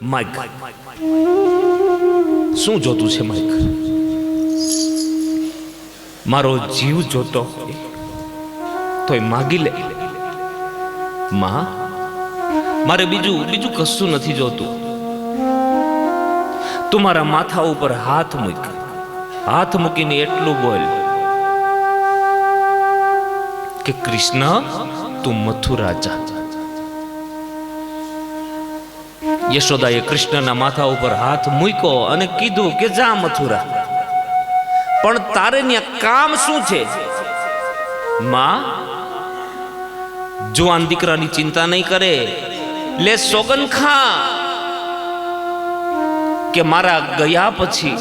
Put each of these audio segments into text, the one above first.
Mike શું જોતું છે માઇક મારો જીવ જોતો તો તોય માગી લે. માં મારે બીજું બીજું કશું નથી જોતું. તું મારા માથા ઉપર હાથ મૂક. હાથ મૂકીને એટલું બોલ કે કૃષ્ણ તું મથુરા જા. યશોદાએ કૃષ્ણના માથા ઉપર હાથ મૂક્યો અને કીધું કે જા, મથુરા. પણ તારે ત્યાં કામ શું છે? માં જુવાન દીકરાની ચિંતા નહીં કરે. લે સોગન ખા. કે મારા ગયા પછી.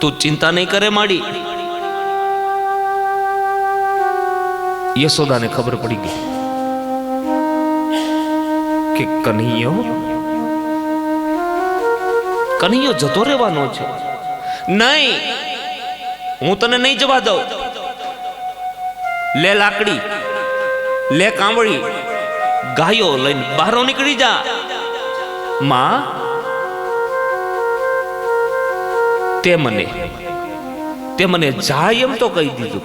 તું ચિંતા નહીં કરે માડી. યશોદાને ખબર પડી ગઈ. કે કનૈયો? કનૈયો જતો રહેવાનો છે. નહીં, હું તને નહીં જવા દઉં. લે લાકડી, લે કાંવળી, ગાયો લઈને બહાર નીકળી જા. માં, તે મને તે મને જાય એમ તો કહી દીધું.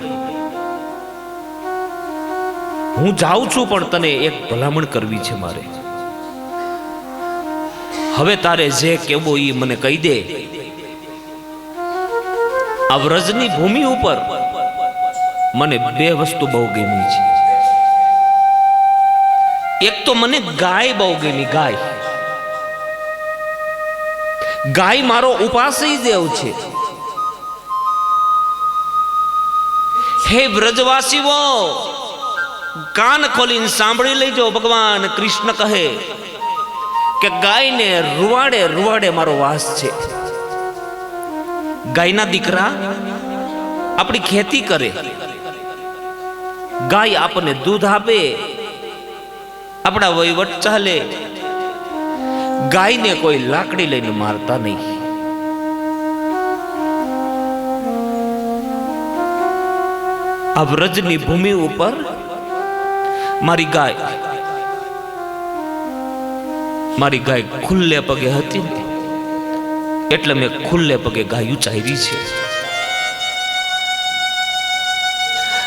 હું જાઉં છું, પણ તને એક ભલામણ કરવી છે મારે. હવે તારે જે કેવું એ મને કહી દે. આ વ્રજની ભૂમિ ઉપર મને બે વસ્તુ બહુ ગમી છે. એક તો મને ગાય બહુ ગમી, ગાય. ગાય મારો ઉપાસી દેવ છે. હે વ્રજવાસીઓ, કાન ખોલીને સાંભળી લેજો, ભગવાન કૃષ્ણ કહે. કે ગાયને રૂવાડે રૂવાડે મારો વાસ છે. ગાયના દીકરા આપણી ખેતી કરે. ગાય આપણને દૂધ આપે. આપણા વહીવટ ચાલે. ગાયને કોઈ લાકડી લઈને મારતા નહીં. આ વ્રજની ભૂમિ ઉપર મારી ગાય મારી ગાય ખુલ્લે પગે હતી. ને એટલે મેં ખુલ્લે પગે ગાયું ચારી છે.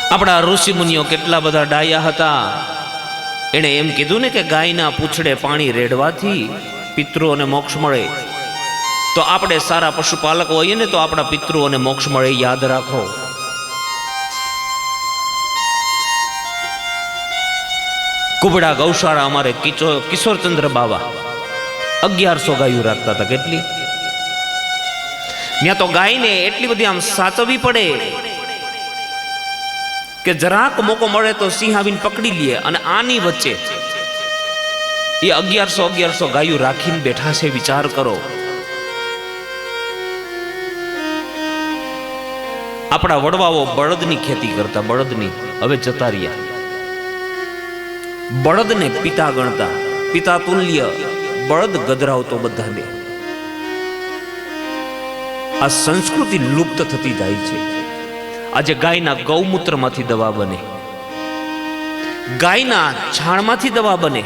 આપણા ઋષિ મુનિઓ કેટલા બધા ડાયા હતા. એણે એમ કીધું ને કે ગાયના પૂંછડે પાણી રેડવાથી પિતૃઓને મોક્ષ મળે. તો આપણે સારા પશુપાલક હોઈએ ને તો આપણા પિતૃઓને મોક્ષ મળે, યાદ રાખો. કુબડા ગૌશાળા અમારે કિચો કિશોરચંદ્ર બાવા અગિયારસો ગાયું રાખતા હતા. કેટલી? ત્યાં તો ગાયને એટલી બધી આમ સાચવવી પડે કે જરાક મોકો મળે તો સિંહ આવીને પકડી લે અને આની વચ્ચે એ અગિયારસો અગિયારસો ગાયું રાખીને બેઠા છે, વિચાર કરો. આપણા વડવાઓ બળદની ખેતી કરતા, બળદની. હવે જતા રહ્યા. બળદને પિતા ગણતા, પિતા તુલ્ય, બળદ ગધરાવતો બધાને આ સંસ્કૃતિ લુપ્ત થતી જાય છે. આજે ગાયના ગૌમૂત્રમાંથી દવા બને. ગાયના છાણમાંથી દવા બને.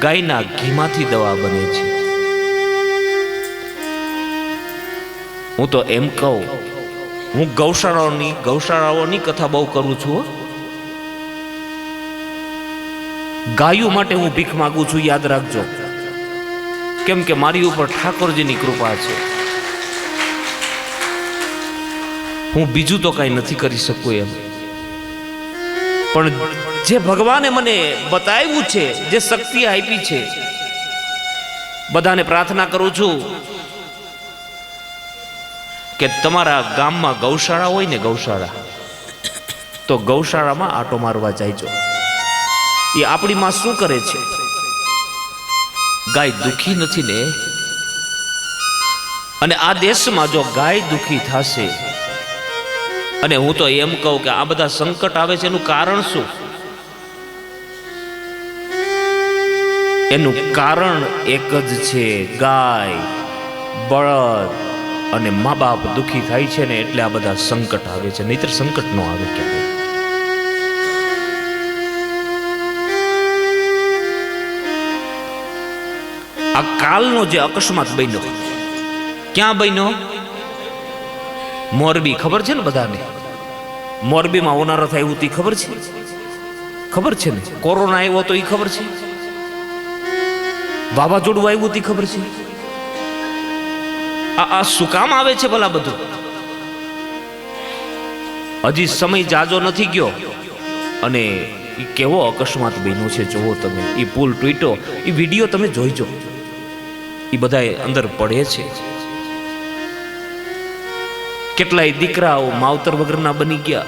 ગાયના ઘીમાંથી દવા બને છે. હું તો એમ કહું, હું ગૌશાળાઓની ગૌશાળાઓની કથા બહુ કરું છું ગાયું માટે હું ભીખ માગું છું, યાદ રાખજો. કેમ કે મારી ઉપર ઠાકોરજીની કૃપા છે. હું બીજું તો કાંઈ નથી કરી શકું એમ. પણ જે ભગવાને મને બતાવ્યું છે, જે શક્તિ આપી છે, બધાને પ્રાર્થના કરું છું કે તમારા ગામમાં ગૌશાળા હોય ને ગૌશાળા, તો ગૌશાળામાં આટો મારવા જાયજો. એ આપણી માં શું કરે છે? ગાય દુખી નથી ને? અને આ દેશમાં જો ગાય દુખી થશે, અને હું તો એમ કહું કે આ બધા સંકટ આવે છે, એનું કારણ શું? એનું કારણ એક જ છે, ગાય, બળદ અને મા બાપ દુખી થાય છે ને, એટલે આ બધા સંકટ આવે છે. નહીતર સંકટ નો આવે ક્યારે આ કાલનો જે અકસ્માત બન્યો, ક્યાં બન્યો? મોરબી, ખબર છે ને બધાને? મોરબીમાં હોનારત આવ્યું તી ખબર છે? ખબર છે ને? કોરોના આવ્યો તો એ ખબર છે? વાવાઝોડું આવ્યું તી ખબર છે? આ આ શું કામ આવે છે ભલા બધું? હજી સમય જાજો નથી ગયો. અને કેવો અકસ્માત બન્યો છે જોવો તમે. એ પુલ તૂટ્યો. એ વીડિયો તમે જોઈજો. એ બધા અંદર પડે છે. કેટલાય દીકરાઓ માવતર વગરના બની ગયા.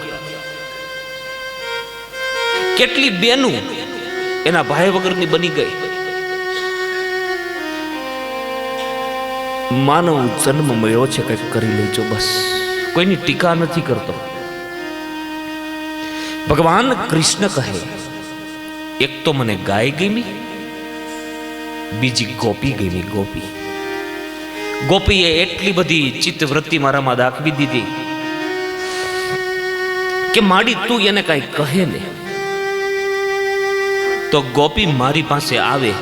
કેટલી બેનું એના ભાઈ વગરની બની ગઈ. માનવ જન્મ મળ્યો છે, કંઈક કરી લેજો બસ. કોઈની ટીકા નથી કરતો. ભગવાન કૃષ્ણ કહે, એક તો મને ગાય ગમી બીજી ગોપી ગમી. ગોપી. ગોપીએ એટલી બધી ચિત્તવૃત્તિ મારામાં દાખવી દીધી કે માડી તું એને કાંઈ કહે ને, તો ગોપી મારી પાસે આવે,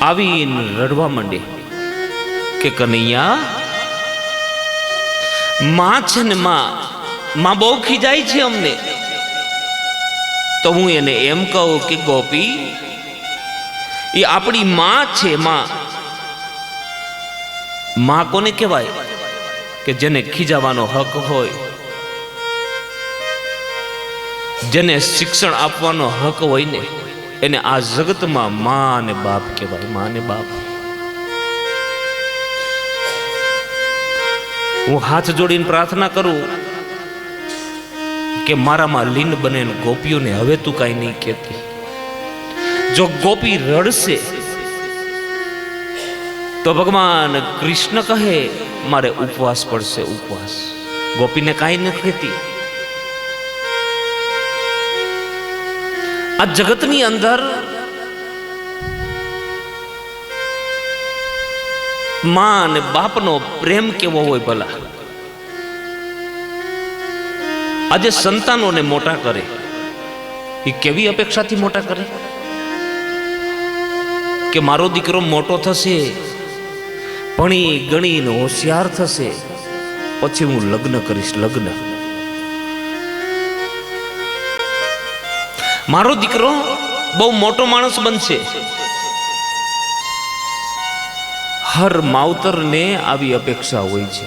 આવીને રડવા માંડે કે કનૈયા, માં છે ને માં માં બહુ ખીજાય છે અમને. તો હું એને એમ કહું કે ગોપી એ આપણી માં છે, માં. માં કોને કહેવાય? કે જેને ખીજાવાનો હક હોય. જેને શિક્ષણ આપવાનો હક હોય ને, એને આ જગતમાં માં અને બાપ કહેવાય, માં અને બાપ. હું હાથ જોડીને પ્રાર્થના કરું કે મારામાં લીન બને ગોપીઓને હવે તું કાંઈ નહીં કહેતી. જો ગોપી રડશે, તો ભગવાન કૃષ્ણ કહે, મારે ઉપવાસ પડશે, ઉપવાસ. ગોપીને કાંઈ ન કહેતી. આ જગતની અંદરમાં અને બાપનો પ્રેમ કેવો હોય ભલા? આજે સંતાનોને મોટા કરે. એ કેવી અપેક્ષાથી મોટા કરે? કે મારો દીકરો મોટો થશે ભણી ગણીને હોશિયાર થશે. પછી હું લગ્ન કરીશ, લગ્ન. મારો દીકરો બહુ મોટો માણસ બનશે. હર માવતરને આવી અપેક્ષા હોય છે.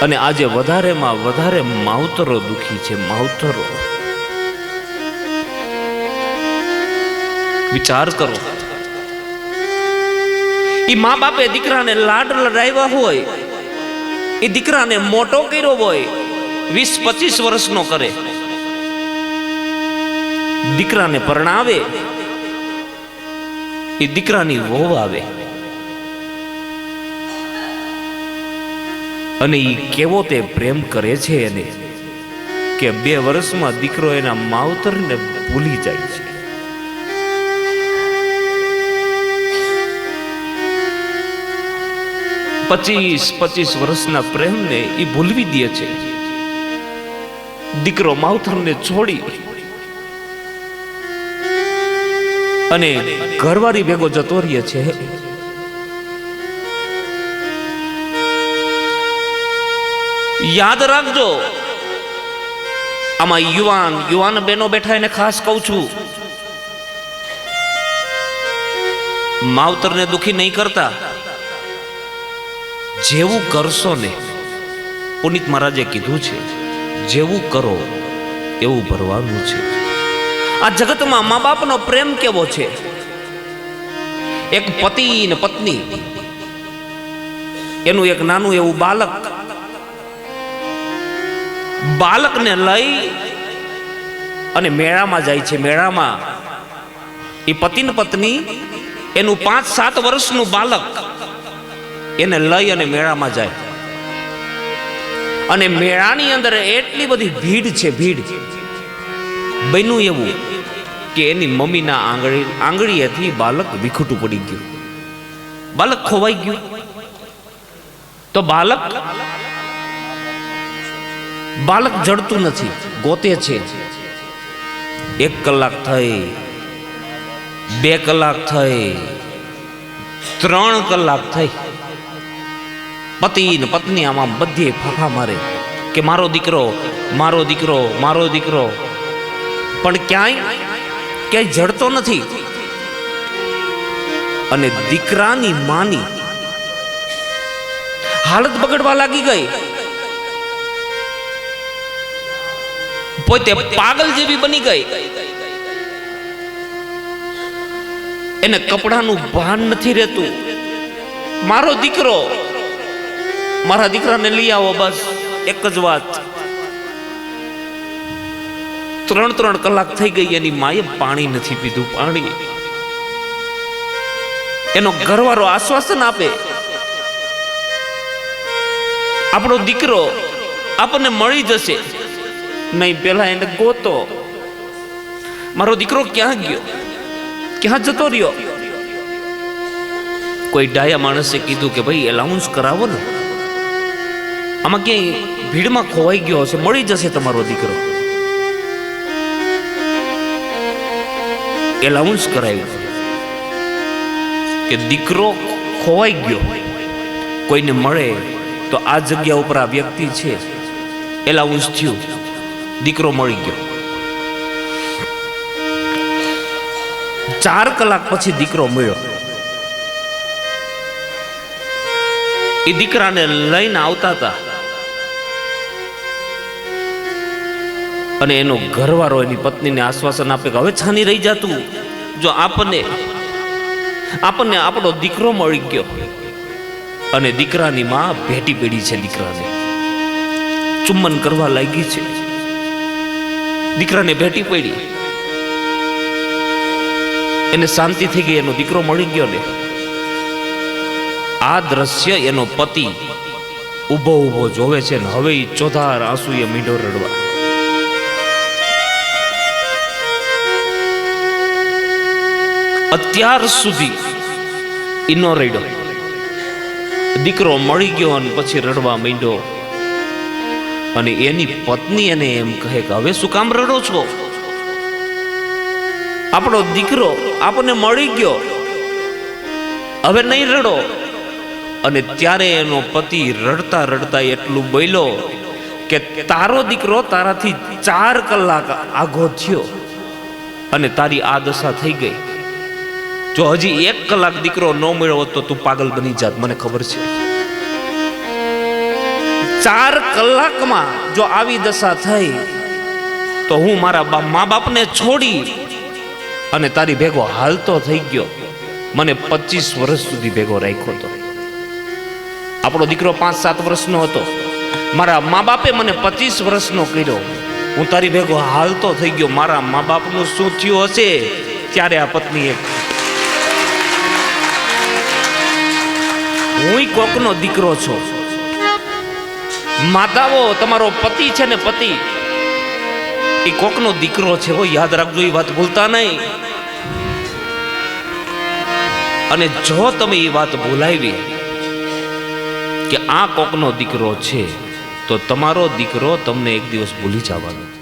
અને આજે વધારેમાં વધારે માવતરો દુખી છે, માવતરો. વિચાર કરો. એ મા બાપે દીકરાને લાડ લડાવ્યા હોય એ દીકરાને મોટો કર્યો હોય, વીસ પચીસ વર્ષનો કરે. દીકરાને પરણાવે એ દીકરાની વહુ આવે. અને એ કેવો તે પ્રેમ કરે છે એને, કે બે વર્ષમાં દીકરો એના માવતરને ભૂલી જાય છે. પચીસ પચીસ વર્ષના પ્રેમને એ ભૂલવી દે છે. દીકરો માવથરને છોડી અને ઘરવાળી ભેગો જતો રહે છે. યાદ રાખજો, આમાં યુવાન યુવાન બેનો બેઠા એને ખાસ કહું છું. માવતરને દુખી નહીં કરતા. જેવું કરશો ને, પુનિત મહારાજે કીધું છે, જેવું કરો એવું ભરવાનું છે. આ જગતમાં મા બાપનો પ્રેમ કેવો છે? એક પતિ ને પત્ની, એનું એક નાનું એવું બાલક બાલકને લઈ અને મેળામાં જાય છે, મેળામાં. એ પતિ ને પત્ની, એનું પાંચ સાત વર્ષનું બાલક એને લઈ અને મેળામાં જાય. અને મેળાની અંદર એટલી બધી ભીડ છે, ભીડ. બન્યું એવું કે એની મમ્મીના આંગળી, આંગળીએથી બાલક વિખૂટું પડી ગયું. બાલક ખોવાઈ ગયું. તો બાલક બાલક જડતું નથી, ગોતે છે. એક કલાક થઈ, બે કલાક થઈ, ત્રણ કલાક થઈ. પતિ ને પત્ની આમાં બધે ફાફા મારે. કે મારો દીકરો મારો દીકરો મારો દીકરો. પણ ક્યાંય ક્યાંય જડતો નથી. અને દીકરાની માની હાલત બગડવા લાગી ગઈ. પોતે પાગલ જેવી બની ગઈ. એને કપડાનું ભાન નથી રહેતું. મારો દીકરો મારા દીકરાને લઈ આવો બસ, એક જ વાત. ત્રણ ત્રણ કલાક થઈ ગઈ, એની માએ પાણી નથી પીધું, પાણી. એનો ઘરવાળો આશ્વાસન આપે. આપણો દીકરો આપણને મળી જશે. નહીં પેલા એને ગોતો. મારો દીકરો ક્યાં ગયો? ક્યાં જતો રહ્યો? કોઈ ડાયા માણસે કીધું કે ભાઈ એલાઉન્સ કરાવો ને. આમાં ક્યાંય ભીડમાં ખોવાઈ ગયો હશે, મળી જશે તમારો દીકરો. એલાઉન્સ કરાવ્યું કે દીકરો ખોવાઈ ગયો. કોઈને મળે તો આ જગ્યા ઉપર આ વ્યક્તિ છે. એલાઉન્સ થયું. દીકરો મળી ગયો. ચાર કલાક પછી દીકરો મળ્યો. એ દીકરાને લઈને આવતા હતા. અને એનો ઘરવાળો એની પત્નીને આશ્વાસન આપે કે હવે છાની રહી જાતું જો આપણને આપણને આપણો દીકરો મળી ગયો. અને દીકરાની માં ભેટી પડી છે દીકરાને. ચુંબન કરવા લાગી છે. દીકરાને ભેટી પડી. એને શાંતિ થઈ ગઈ, એનો દીકરો મળી ગયો ને. આ દ્રશ્ય એનો પતિ ઊભો ઊભો જોવે છે ને, હવે ચોધાર એ મીંઢો રડવા. અત્યાર સુધી ઈનો રડ્યો દીકરો મળી ગયો અને પછી રડવા માંડ્યો. અને એની પત્ની એને એમ કહે કે, હવે શું કામ રડો છો? આપણો દીકરો આપણને મળી ગયો. હવે નહીં રડો. અને ત્યારે એનો પતિ રડતા રડતા એટલું બોલ્યો કે, તારો દીકરો તારાથી ચાર કલાક આઘો થયો અને તારી આ દશા થઈ ગઈ. જો હજી એક કલાક દીકરો ન મળ્યો હોત તો તું પાગલ બની જાત, મને ખબર છે. ચાર કલાકમાં જો આવી દશા થઈ, તો હું મારા મા બાપને છોડી અને તારી ભેગો હાલતો થઈ ગયો. મને પચીસ વર્ષ સુધી ભેગો રાખ્યો હતો આપણો દીકરો પાંચ સાત વર્ષનો હતો. મારા મા બાપે મને પચીસ વર્ષનો કર્યો. હું તારી ભેગો હાલતો થઈ ગયો. મારા મા બાપનું શું થયું હશે? ત્યારે આ પત્નીએ હું કોકનો દીકરો છો. માતાઓ, તમારો પતિ છે ને પતિ, એ કોકનો દીકરો છે, હો, યાદ રાખજો, એ વાત ભૂલતા નહીં. અને જો તમે એ વાત ભૂલાવી કે આ કોકનો દીકરો છે, તો તમારો દીકરો તમને એક દિવસ ભૂલી જવાનો.